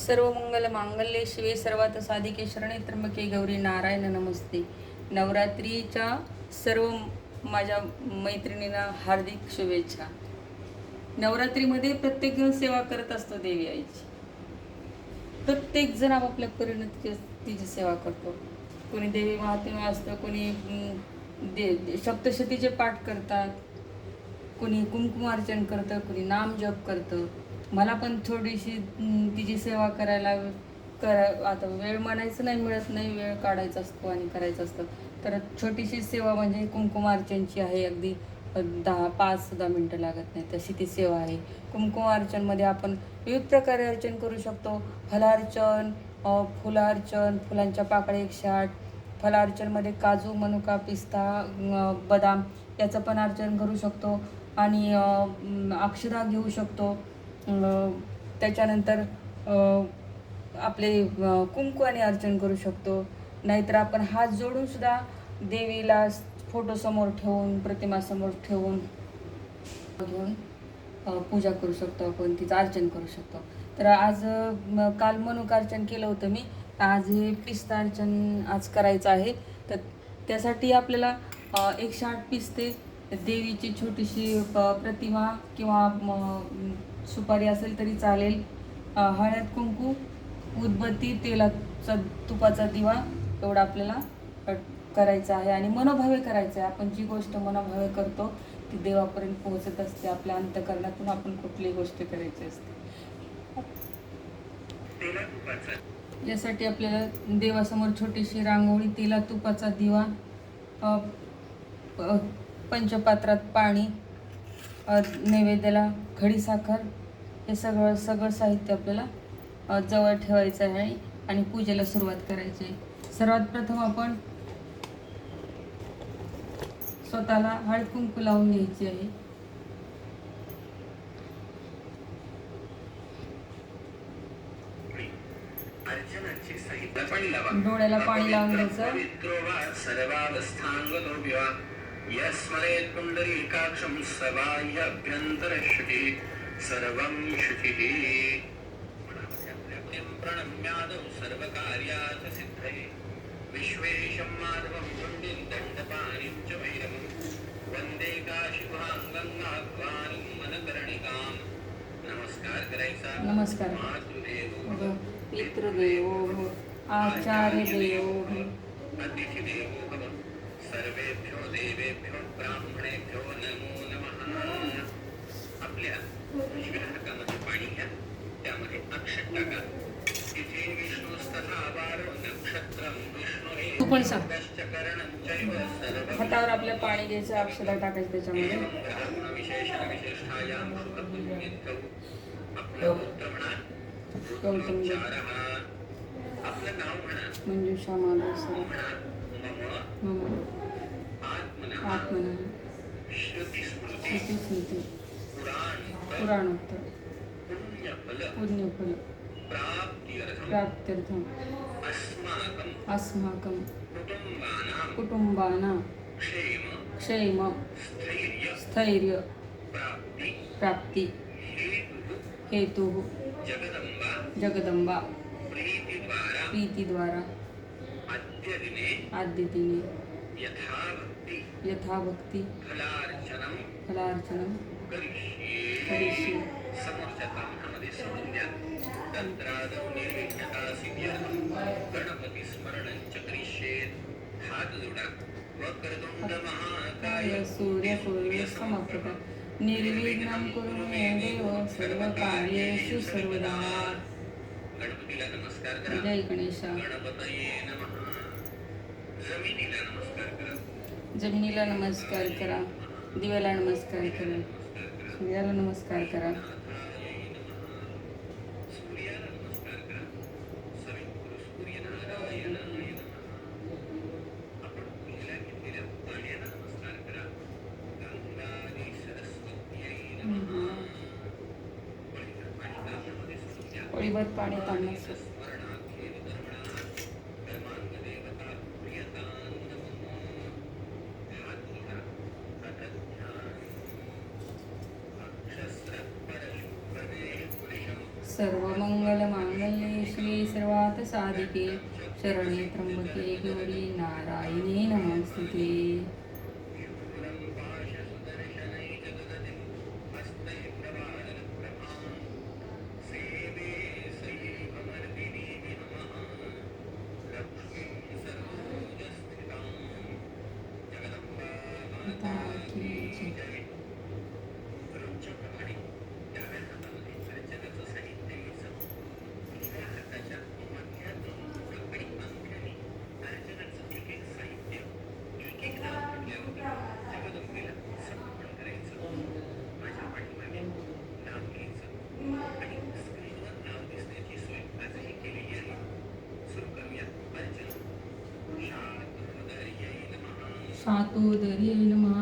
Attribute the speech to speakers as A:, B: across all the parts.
A: सर्व मंगल मांगल्ये शिवे सर्वात साधिके शरणे त्र्यंबके गौरी नारायण नमस्ते. नवरात्रीच्या सर्व माझ्या मैत्रिणींना हार्दिक शुभेच्छा. नवरात्रीमध्ये प्रत्येक जण सेवा करत असतो देवी आईची. प्रत्येक जण आपापल्या परिणतीची तिची सेवा करतो. कोणी देवी महात्म्य असतं कोणी दे सप्तशतीचे पाठ करतात. कोणी कुंकुमार्चन करतं कोणी नाम जप करतं. मला पण थोडीशी तिची सेवा करायला करा आता वेळ म्हणायचं नाही मिळत नाही वेळ काढायचा असतो आणि करायचं असतं. तर छोटीशी सेवा म्हणजे कुंकुमार्चनची आहे अगदी दहा पाच सुद्धा मिनटं लागत नाही तशी ती सेवा आहे. कुंकुमार्चनमध्ये आपण विविध प्रकारे अर्चन करू शकतो. फलार्चन फुलार्चन फुलांच्या पाकळ्या एकशे आठ फलार्चनमध्ये काजू मनुका पिस्ता बदाम याचं पण अर्चन करू शकतो. आणि अक्षदा घेऊ शकतो. त्याच्यानंतर आपले कुंकू कुंकवाने अर्चन करू शकतो. नाहीतर आपण हात जोडूनसुद्धा देवीला फोटोसमोर ठेवून प्रतिमासमोर ठेवून घेऊन पूजा करू शकतो आपण तिचं अर्चन करू शकतो. तर आज काल म, काल मनुकार्चन केलं होतं मी. आज हे पिस्ता अर्चन आज करायचं आहे. तर त्यासाठी आपल्याला एकशे आठ पिस्ते देवीची छोटीशी प- प्रतिमा किंवा सुपारी असेल तरी चालेल. हळद कुंकू उदबत्ती तेलाचा तुपाचा दिवा एवढा आपल्याला करायचा आहे आणि मनोभावे करायचं आहे. आपण जी गोष्ट मनोभावे करतो ती देवापर्यंत पोहोचत असते. आपल्या अंतकरणातून आपण कुठलीही गोष्ट करायची असते. यासाठी आपल्याला देवासमोर छोटीशी रांगोळी तेला तुपाचा दिवा पंचपात्रात पाणी नैवेद्याला खडीसाखर हे सगळं सगळं साहित्य आपल्याला जवळ ठेवायचं आहे आणि पूजेला सुरुवात करायची आहे. सर्वात प्रथम आपण स्वतःला हळद कुंकू लावून घ्यायची आहे. डोळ्याला पाणी लावून घ्यायचं.
B: सर्वं शुचिः। प्रणम्यादौ सर्वकार्यात् सिद्धये। विश्वेशं माधवं पुण्डिं दण्डपाणिं च वैरमं। वन्दे मनकर्णिकाम्। नमस्कार करायचा
A: नमस्कार।
B: मातृदेवो।
A: पितृदेवो भव
B: सर्वेभ्यो देवेभ्यो ब्राह्मणेभ्यो नमो नमः। आपल्या शिवहातामध्ये पाणी घ्या त्यामध्ये अक्षत टाका. तिथे
A: पण सांग. हातावर आपल्या पाणी घ्यायचं अक्षता टाकायचं त्याच्यामध्ये.
B: विशिष्टायां शुभपुण्येभ्यो आपलं म्हणा.
A: गौतम देव.
B: पुत्रोच्चारः आपलं नाव म्हणा.
A: मंजुषा माधव सर.
B: मम. आत्मनः
A: आत्मन
B: श्रुतिस्मृती.
A: स्मृती पुराणोत्तर
B: पुण्यफल. प्राप्त्यर्थम अस्माकं. कुटुंबाना. क्षेम. स्थैर्य. प्राप्ति.
A: प्राप्ती
B: जगदम्बा.
A: जगदंबा
B: प्रीतिद्वारा.
A: प्रीतीद्वारा
B: अद्यदिने यथाभक्ति.
A: यथाभक्ती.
B: फलार्चनं समोरच्या सोडून द्या. निर्विघ्नता गणपती स्मरणं हात जोडा. वक्रतुंड महाकाय.
A: समप्रभ निर्विघ्नं कुरु मे देव सर्वकार्येषु सर्वदा.
B: गणपतीला नमस्कार करा.
A: जय गणेशा.
B: गणपतये नमः. जमिनीला नमस्कार करा.
A: जमिनीला नमस्कार करा. दिव्याला नमस्कार करा. सूर्याला नमस्कार करा.
B: सूर्याला नमस्कार करा सवितृ सूर्यनारायणाय नमः आपण पूजेला घेतलेल्या पाण्याला नमस्कार करा गंगादी सरस्वत्यै नमः पवित्र पाणी तांब्यामध्ये सोडून द्या.
A: पोळीभर पाणी तांदळाचं
B: स्मरणाख्येन कर्मणात् कर्मांगदेवता प्रियतां नमः. हात जोडा. हातात ध्यान. अक्षस्र परशुभ्रमे पुरुषं सर्वमंगलमांगल्ये शिवे सर्वात साधिके शरणे त्र्यंबके गौरी नारायणी नमस्ते शातोदर्ये नमः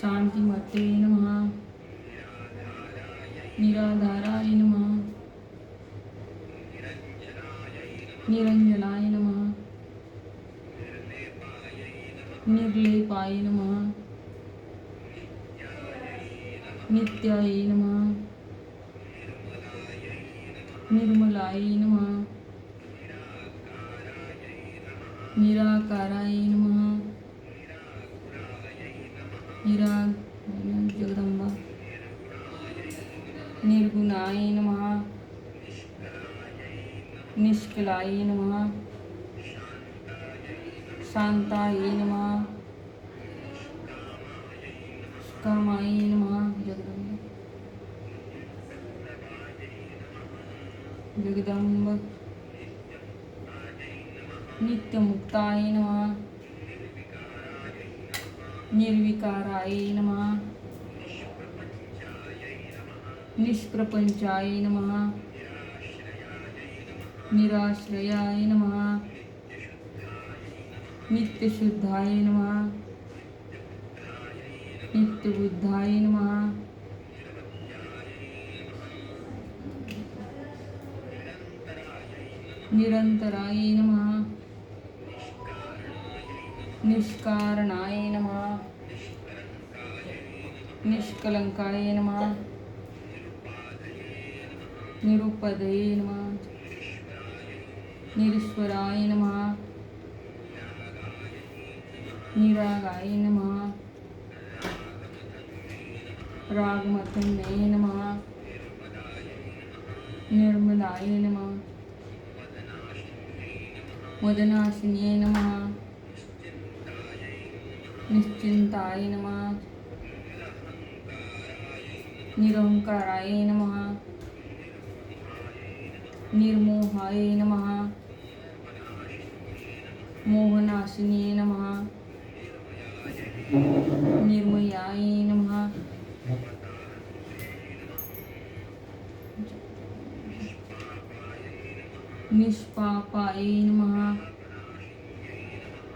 B: शांतिमते नमः निराधाराय नमः निरंजनाय नमः निर्लेपाय नम। नित्याय नम। निर्मलाय नम। निराकाराय नम। निरा जगदंबा निर्गुणाय नम। निष्कलाय नमः। शांताय नम। कामाय नम जगदंब जगदंब नित्यमुक्ताय नम। निर्विकाराय नम। निष्प्रपंचाय नम। निराश्रयाय नमः। नित्यशुद्धाय नमः। नित्यबुद्धाय नमः। निरन्तराय नमः। निष्कारणाय नमः। निष्कलङ्काय नमः। निरुपदये नमः। निरीश्वराय नमः। निरागाय नमः। रागमथन्ये नमः। निर्मलाय नमः। मदनाशिन्ये नमः। निश्चिन्ताय नमः। निरहंकाराय नमः। निर्मोहाय नमः। मोहनाशिन्ये नमः। निर्मयाय नमः। निष्पापाय नमः।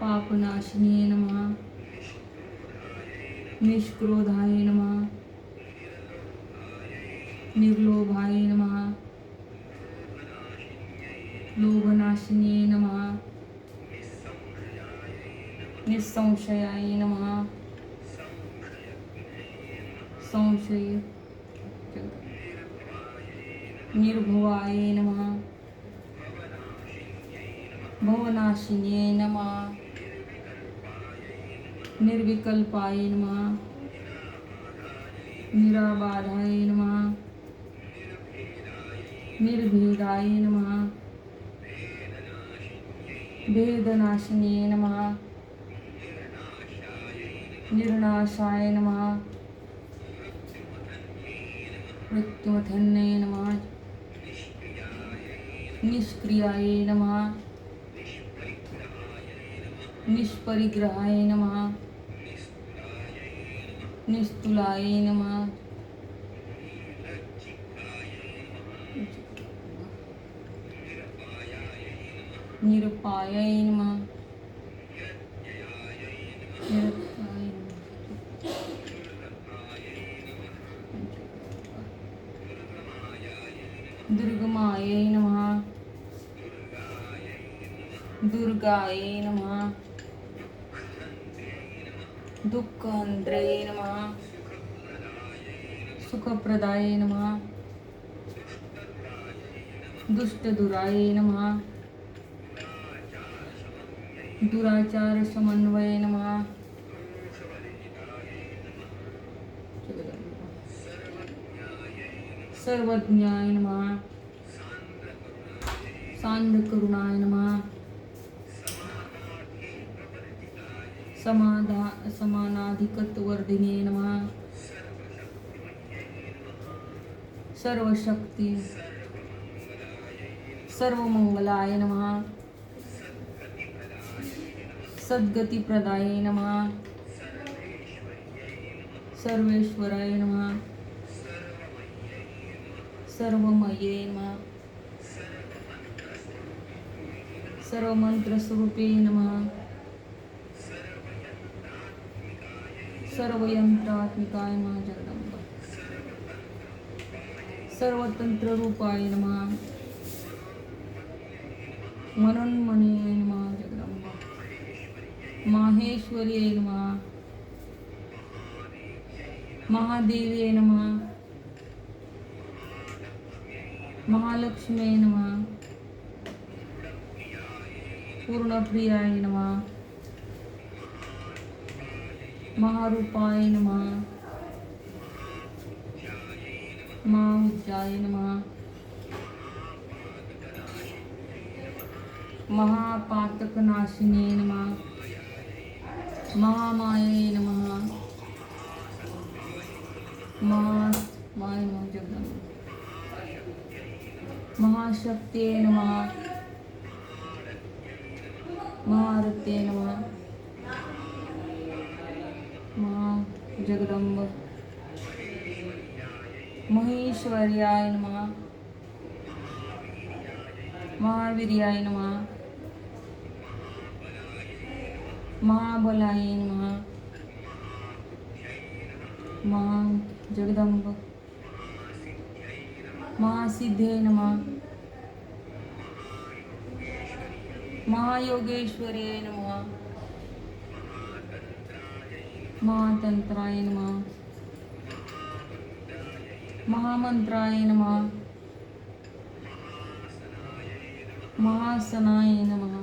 B: पापनाशिने नमः। निष्क्रोधाय नमः। निर्लोभाय नमः। लोभनाशिने नमः। निसंशयाय नमः। संशय निर्भवाय नमः। भवनाशिन्ये नमः। निर्विकल्पाय नमः। निराबाधाय नमः। निर्भेदाय नमः। भेदनाशिन्ये नमः। निर्नाशाय नमः। मृत्युमथन्ये नमः। निष्क्रियाय नमः। निष्परिग्रहाय नमः। निस्तुलाय नमः। निरुपाय नमः निरुपाय नमः दुर्गमाय नमः। दुर्गाय नमः। दुःखहन्त्रे नमः। सुखप्रदाय नमः।
A: दुष्टदुराय नमः। दुराचारसमन्वये नमः। सर्वज्ञाय नमः। सांधकरुणाय नमः। समाधा समानाधिकत्वर्धिने नमः। सर्वशक्ती सर्वमंगलाय नमः। सद्गतिप्रदाय नमः। सर्वेश्वराय नमः। सर्वमये नमः सर्वमंत्रस्वरूपे नमः। सर्वयंत्रात्मिकाय मा जगदंब। सर्वतंत्ररूपाय नमः। मनोन्मनीय नमः जगदंब। माहेश्वर्यै नमः। महादेव्यै नमः। महालक्ष्मी नमः पूर्णप्रियाय नमः महारूपाय नमः महाउज्जाय नमः महापातकनाशिने नमः महामाये नमः महामाय नमः जगदम्ब महाशक्तिये नमः। महारते नमः। महा महेश्वर्याय नमः। महावीर्याय नमः। महाबलाय नमः। महा जगदंब महासिद्धे नमः महायोगेश्वर्ये नमः महातंत्राय नमः महामंत्राय नमः महासनाय नमः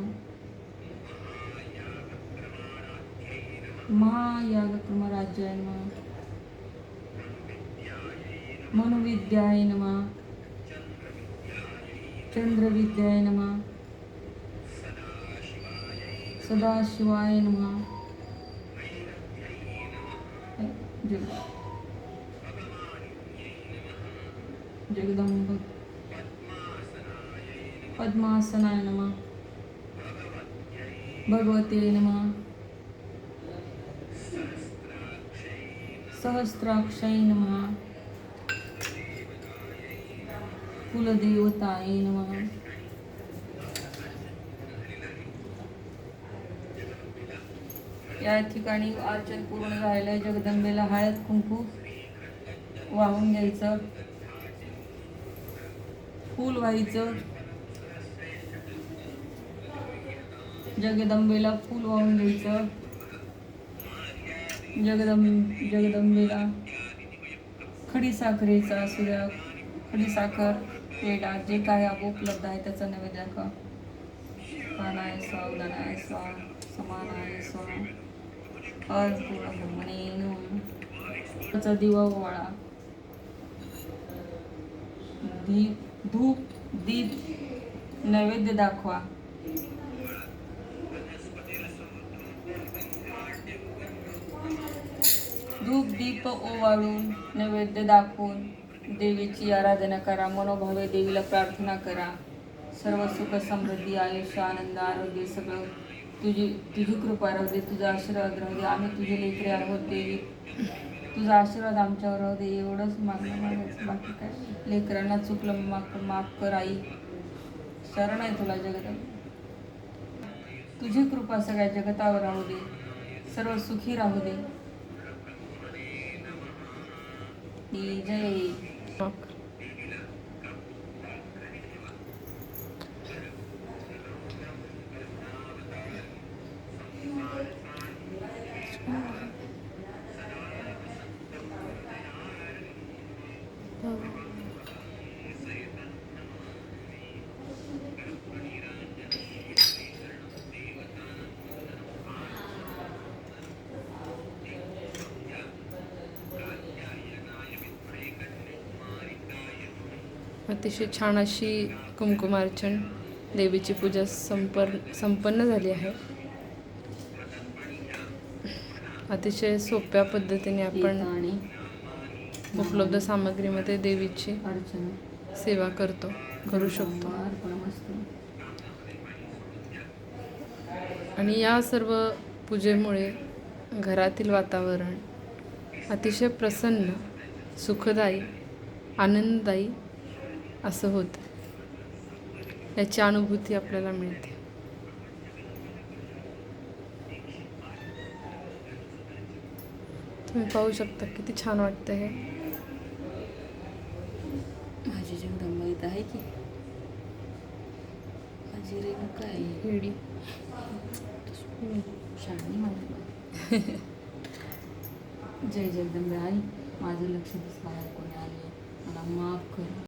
A: महायागक्रमराज्याय नमः मनुविद्याय नमः चंद्रविद्याय नम। सदाशिवाय नमः। जगदंब पद्मासनाय नमः। भगवते नमः। सहस्राक्षय नमः। कुलदेवताय नमः या ठिकाणी अर्चन पूर्ण झालेलं आहे. जगदंबेला हळद कुंकू वाहून घ्यायचं. फूल व्हायचं. जगदंबेला फूल वाहून घ्यायचं. जगदंब जगदंबेला खडी साखरेचा असू द्या खडी साखर. पेढा जे काय उपलब्ध आहे त्याचा नैवेद्य दाखवा प्राणाय स्वा उदनाय स्वा समानाय स्वा त्याचा दिवा ओवाळा. दीप धूप दीप नैवेद्य दाखवा. धूप दीप ओवाळून नैवेद्य दाखवून. देवीची आराधना करा मनोभावे देवीला प्रार्थना करा. सर्व सुख समृद्धी आयुष्य आनंद आरोग्य सगळं तुझी तुझी कृपा राहू दे तुझा आशीर्वाद राहू दे. आम्ही तुझे लेकरे आहोत देवी. तुझा आशीर्वाद आमच्यावर राहू दे. एवढंच मागणं मागायचं. बाकी काय? लेकरांना चुकलं माफ माफ कर आई. शरण आहे तुला जगत तुझी कृपा सगळ्या जगतावर राहू दे. सर्व सुखी राहू दे. जय. जय
C: अतिशय छान अशी कुंकुमार्चन देवीची पूजा संपर संपन्न झाली आहे. अतिशय सोप्या पद्धतीने आपण
A: आणि
C: उपलब्ध सामग्रीमध्ये देवीची
A: अर्चना.
C: सेवा करतो करू शकतो. आणि या सर्व पूजेमुळे घरातील वातावरण अतिशय प्रसन्न सुखदायी आनंददायी असं होतं. याची अनुभूती आपल्याला मिळते. तुम्ही पाहू शकता किती छान वाटतं हे.
A: माझी जगदंबा इथं आहे की माझी रेणुका आहे?
C: हिडी
A: शाळणी माझी जय जगदंबे आई माझं लक्ष दिसलं कोणी आले मला माफ कर.